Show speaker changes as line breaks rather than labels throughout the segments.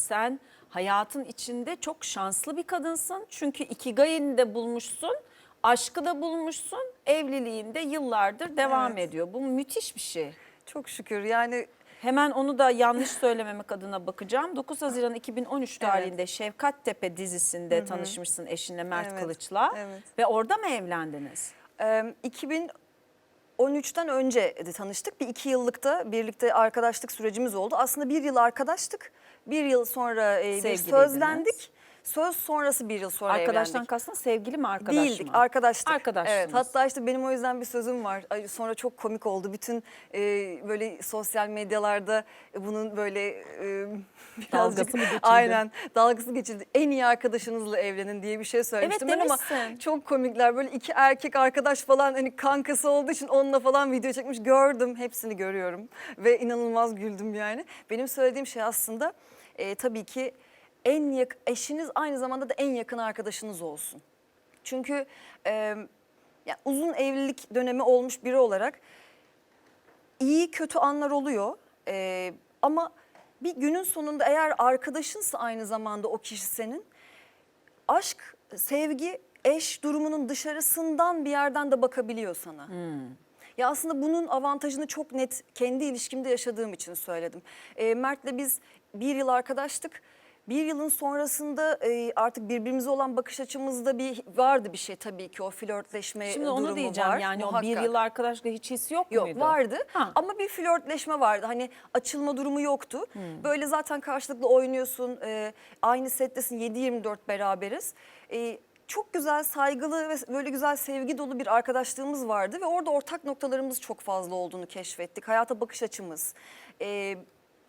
Sen hayatın içinde çok şanslı bir kadınsın. Çünkü ikigayını de bulmuşsun, aşkı da bulmuşsun, evliliğinde yıllardır devam
Evet.
ediyor. Bu müthiş bir şey.
Çok şükür yani
Hemen onu da yanlış söylememek adına bakacağım. 9 Haziran 2013 tarihinde Şefkat Tepe dizisinde tanışmışsın eşinle Mert
Evet,
Kılıç'la.
evet.
Ve orada mı evlendiniz?
e, 2013'ten önce de tanıştık. Bir iki yıllıkta birlikte arkadaşlık sürecimiz oldu. Aslında bir yıl arkadaştık. Bir yıl sonra e, bir sözlendik. Söz sonrası bir yıl sonra
Arkadaştan
evlendik.
kastın sevgili mi arkadaş
Değildik,
mı?
arkadaştık.
Arkadaşsınız.
Evet, hatta işte benim o yüzden bir sözüm var. Ay, Sonra çok komik oldu. Bütün e, böyle sosyal medyalarda bunun böyle e, birazcık
Dalgası geçildi?
aynen dalgası geçildi. En iyi arkadaşınızla evlenin diye bir şey söylemiştim ben ama
demişsin.
çok komikler. Böyle iki erkek arkadaş falan hani kankası olduğu için onunla falan video çekmiş gördüm. Hepsini görüyorum ve inanılmaz güldüm yani. Benim söylediğim şey aslında e, tabii ki en yak eşiniz aynı zamanda da en yakın arkadaşınız olsun. Çünkü e, ya uzun evlilik dönemi olmuş biri olarak iyi kötü anlar oluyor. E, ama bir günün sonunda eğer arkadaşınsa aynı zamanda o kişi senin aşk, sevgi, eş durumunun dışarısından bir yerden de bakabiliyor sana. Ya aslında bunun avantajını çok net kendi ilişkimde yaşadığım için söyledim. E, Mert'le biz bir yıl arkadaştık. Bir yılın sonrasında e, artık birbirimize olan bakış açımızda bir vardı bir şey tabii ki o flörtleşme
Şimdi
durumu
onu diyeceğim
var.
yani o bir
muhakkak.
yıl arkadaşlıkla hiç his yok,
Yok
muydu?
vardı
Ha.
ama bir flörtleşme vardı. Hani açılma durumu yoktu.
Hmm.
Böyle zaten karşılıklı oynuyorsun. e, aynı settesin 7-24 beraberiz. E, çok güzel, saygılı ve böyle güzel sevgi dolu bir arkadaşlığımız vardı. Ve orada ortak noktalarımız çok fazla olduğunu keşfettik. Hayata bakış açımız, e,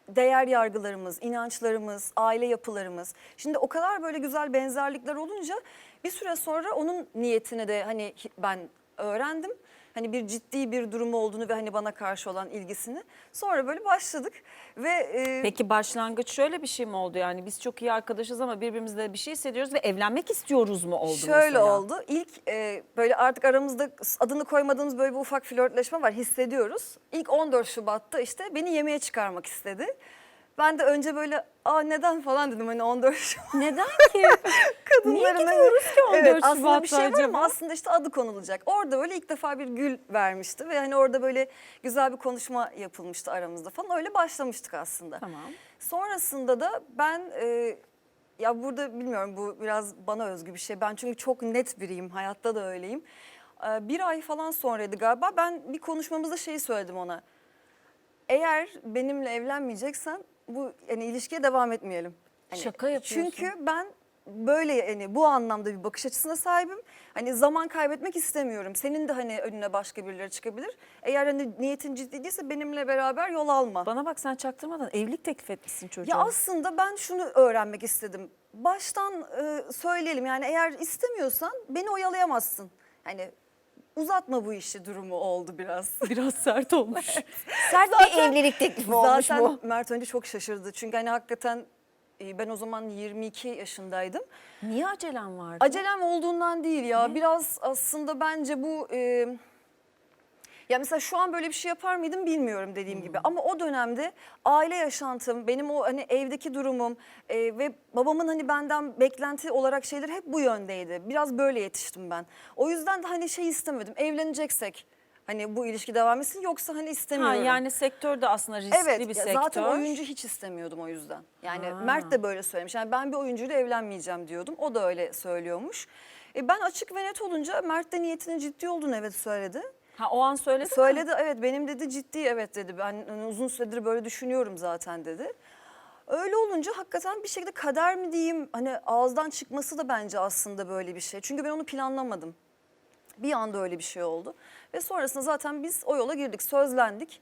değer yargılarımız, inançlarımız, aile yapılarımız. Şimdi o kadar böyle güzel benzerlikler olunca bir süre sonra onun niyetine de hani ben öğrendim. Hani bir ciddi bir durum olduğunu ve hani bana karşı olan ilgisini. Sonra böyle başladık ve e,
Peki başlangıç şöyle bir şey mi oldu yani biz çok iyi arkadaşız ama birbirimizle bir şey hissediyoruz ve evlenmek istiyoruz mu oldu
şöyle
mesela?
oldu. İlk e, böyle artık aramızda adını koymadığımız böyle bir ufak flörtleşme var hissediyoruz. İlk 14 Şubat'ta işte beni yemeğe çıkarmak istedi. Ben de önce böyle aa neden falan dedim hani 14 Şubat.
Neden ki?
kadınların
Niye
hani-
gidiyoruz ki 14
evet, aslında bir şey var ama aslında işte adı konulacak. Orada böyle ilk defa bir gül vermişti ve hani orada böyle güzel bir konuşma yapılmıştı aramızda falan. Öyle başlamıştık aslında.
Tamam.
Sonrasında da ben e, ya burada bilmiyorum bu biraz bana özgü bir şey. Ben çünkü çok net biriyim. Hayatta da öyleyim. E, bir ay falan sonraydı galiba. Ben bir konuşmamızda şeyi söyledim ona. Eğer benimle evlenmeyeceksen bu yani ilişkiye devam etmeyelim. Hani
Şaka yapıyorsun.
Çünkü ben böyle yani bu anlamda bir bakış açısına sahibim. Hani zaman kaybetmek istemiyorum. Senin de hani önüne başka birileri çıkabilir. Eğer hani niyetin ciddi değilse benimle beraber yol alma.
Bana bak sen çaktırmadan evlilik teklif etmişsin çocuğa.
Ya aslında ben şunu öğrenmek istedim. Baştan e, söyleyelim yani eğer istemiyorsan beni oyalayamazsın. Hani uzatma bu işi durumu oldu biraz.
biraz sert olmuş.
Sert bir evlilik teklifi olmuş
Zaten
bu.
Mert önce çok şaşırdı. Çünkü hani hakikaten e, ben o zaman 22 yaşındaydım.
Niye acelem vardı?
Acelem olduğundan değil ya. Biraz aslında bence bu... e, ya mesela şu an böyle bir şey yapar mıydım bilmiyorum dediğim gibi. Ama o dönemde aile yaşantım, benim o hani evdeki durumum e, ve babamın hani benden beklenti olarak şeyler hep bu yöndeydi. Biraz böyle yetiştim ben. O yüzden de hani şey istemedim. Evleneceksek hani bu ilişki devam etsin yoksa hani
ha,
istemiyorum.
yani sektör de aslında riskli
Evet
bir
ya
sektör.
zaten oyuncu hiç istemiyordum o yüzden. Yani
Ha.
Mert de böyle söylemiş. Yani ben bir oyuncuyla evlenmeyeceğim diyordum. O da öyle söylüyormuş. E ben açık ve net olunca Mert de niyetinin ciddi olduğunu evet söyledi.
Ha o an söyledi mi?
Söyledi evet benim dedi ciddi evet dedi. Ben hani uzun süredir böyle düşünüyorum zaten dedi. Öyle olunca hakikaten bir şekilde kader mi diyeyim hani ağızdan çıkması da bence aslında böyle bir şey. Çünkü ben onu planlamadım. Bir anda öyle bir şey oldu. Ve sonrasında zaten biz o yola girdik, sözlendik.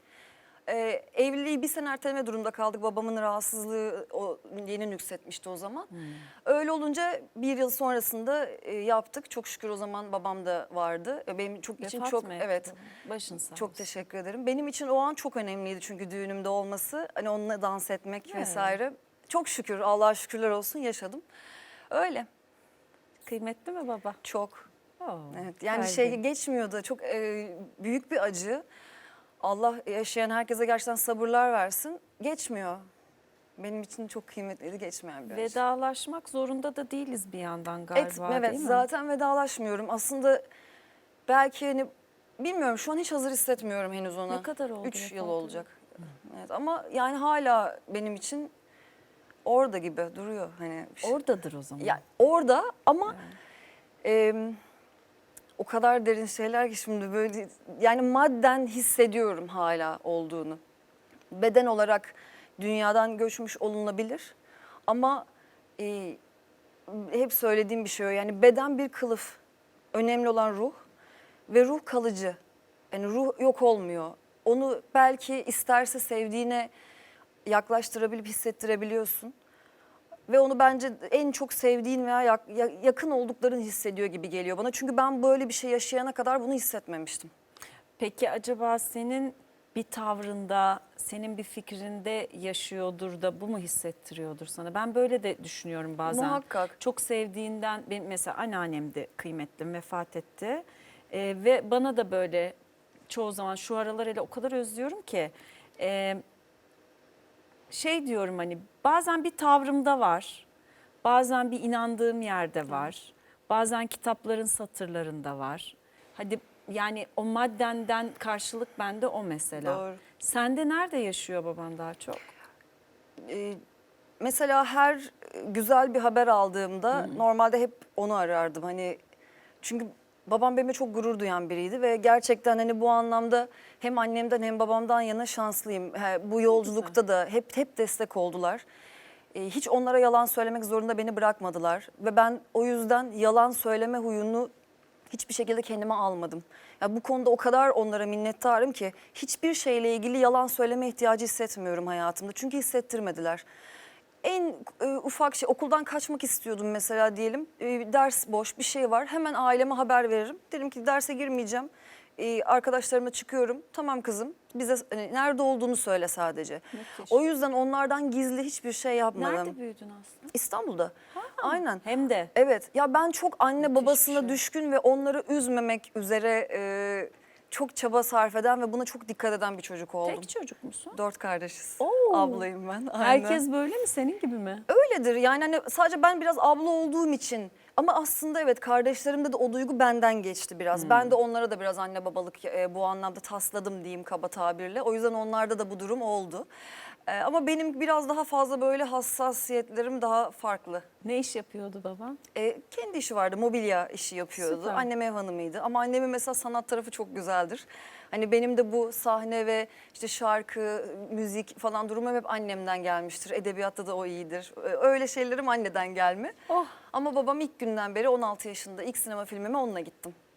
Ee, evliliği bir sene erteleme durumda kaldık. Babamın rahatsızlığı o yeni nüksetmişti o zaman. Öyle olunca bir yıl sonrasında e, yaptık. Çok şükür o zaman babam da vardı. E, Benim çok için
Vefat
çok
mı
evet.
Başın sağ
Çok
olsun.
teşekkür ederim. Benim için o an çok önemliydi çünkü düğünümde olması. Hani onunla dans etmek
Evet.
vesaire. Çok şükür Allah'a şükürler olsun yaşadım. Öyle
Kıymetli mi baba?
çok.
Oo,
Evet yani
kalbi.
şey geçmiyordu. Çok e, büyük bir acı. Allah yaşayan herkese gerçekten sabırlar versin. Geçmiyor. Benim için çok kıymetliydi geçmeyen bir acı.
Vedalaşmak zorunda da değiliz bir yandan galiba
Et, evet
değil mi?
zaten vedalaşmıyorum. Aslında belki hani bilmiyorum şu an hiç hazır hissetmiyorum henüz ona.
Ne kadar oldu
Üç yıl olacak. Evet ama yani hala benim için orada gibi duruyor hani.
Oradadır o zaman.
Ya orada ama em, o kadar derin şeyler ki şimdi böyle yani madden hissediyorum hala olduğunu. Beden olarak dünyadan göçmüş olunabilir ama e, hep söylediğim bir şey o yani beden bir kılıf. Önemli olan ruh ve ruh kalıcı. Yani ruh yok olmuyor. Onu belki isterse sevdiğine yaklaştırabilip hissettirebiliyorsun. Ve onu bence en çok sevdiğin veya yak- ya- yakın oldukların hissediyor gibi geliyor bana. Çünkü ben böyle bir şey yaşayana kadar bunu hissetmemiştim.
Peki acaba senin bir tavrında, senin bir fikrinde yaşıyordur da bu mu hissettiriyordur sana? Ben böyle de düşünüyorum bazen.
Muhakkak.
Çok sevdiğinden, benim mesela anneannem de kıymetlim, vefat etti. Ee, ve bana da böyle çoğu zaman şu aralar hele o kadar özlüyorum ki... e, şey diyorum hani bazen bir tavrımda var. Bazen bir inandığım yerde var. Bazen kitapların satırlarında var. Hadi yani o maddenden karşılık bende o mesela.
Doğru.
Sende nerede yaşıyor baban daha çok?
Ee, mesela her güzel bir haber aldığımda normalde hep onu arardım. Hani çünkü babam benimle çok gurur duyan biriydi ve gerçekten hani bu anlamda hem annemden hem babamdan yana şanslıyım. He, Bu yolculukta da hep hep destek oldular. Ee, hiç onlara yalan söylemek zorunda beni bırakmadılar ve ben o yüzden yalan söyleme huyunu hiçbir şekilde kendime almadım. Ya bu konuda o kadar onlara minnettarım ki hiçbir şeyle ilgili yalan söyleme ihtiyacı hissetmiyorum hayatımda. Çünkü hissettirmediler. En e, ufak şey okuldan kaçmak istiyordum mesela diyelim. E, ders boş bir şey var. Hemen aileme haber veririm. Derim ki derse girmeyeceğim. E, arkadaşlarımla çıkıyorum. Tamam kızım bize hani, nerede olduğunu söyle sadece.
Müthiş.
O yüzden onlardan gizli hiçbir şey yapmadım.
Nerede büyüdün aslında?
İstanbul'da. Aynen.
Hem de.
Evet ya ben çok anne
Müthiş
babasına
şey.
düşkün ve onları üzmemek üzere e, çok çaba sarf eden ve buna çok dikkat eden bir çocuk oldum.
Tek çocuk musun?
Dört kardeşiz.
Oo.
Ablayım ben. aynen.
Herkes böyle mi? Senin gibi mi?
Öyledir yani hani sadece ben biraz abla olduğum için ama aslında evet kardeşlerimde de o duygu benden geçti biraz. Ben de onlara da biraz anne babalık e, bu anlamda tasladım diyeyim kaba tabirle. O yüzden onlarda da bu durum oldu. E, ama benim biraz daha fazla böyle hassasiyetlerim daha farklı.
Ne iş yapıyordu baban?
E, kendi işi vardı, mobilya işi yapıyordu.
Süper.
Annem ev hanımıydı ama annemin mesela sanat tarafı çok güzeldir. Hani benim de bu sahne ve işte şarkı, müzik falan durumum hep annemden gelmiştir. Edebiyatta da o iyidir. E, Öyle şeylerim anneden gelme.
Oh.
Ama babam ilk günden beri 16 yaşında ilk sinema filmime onunla gittim.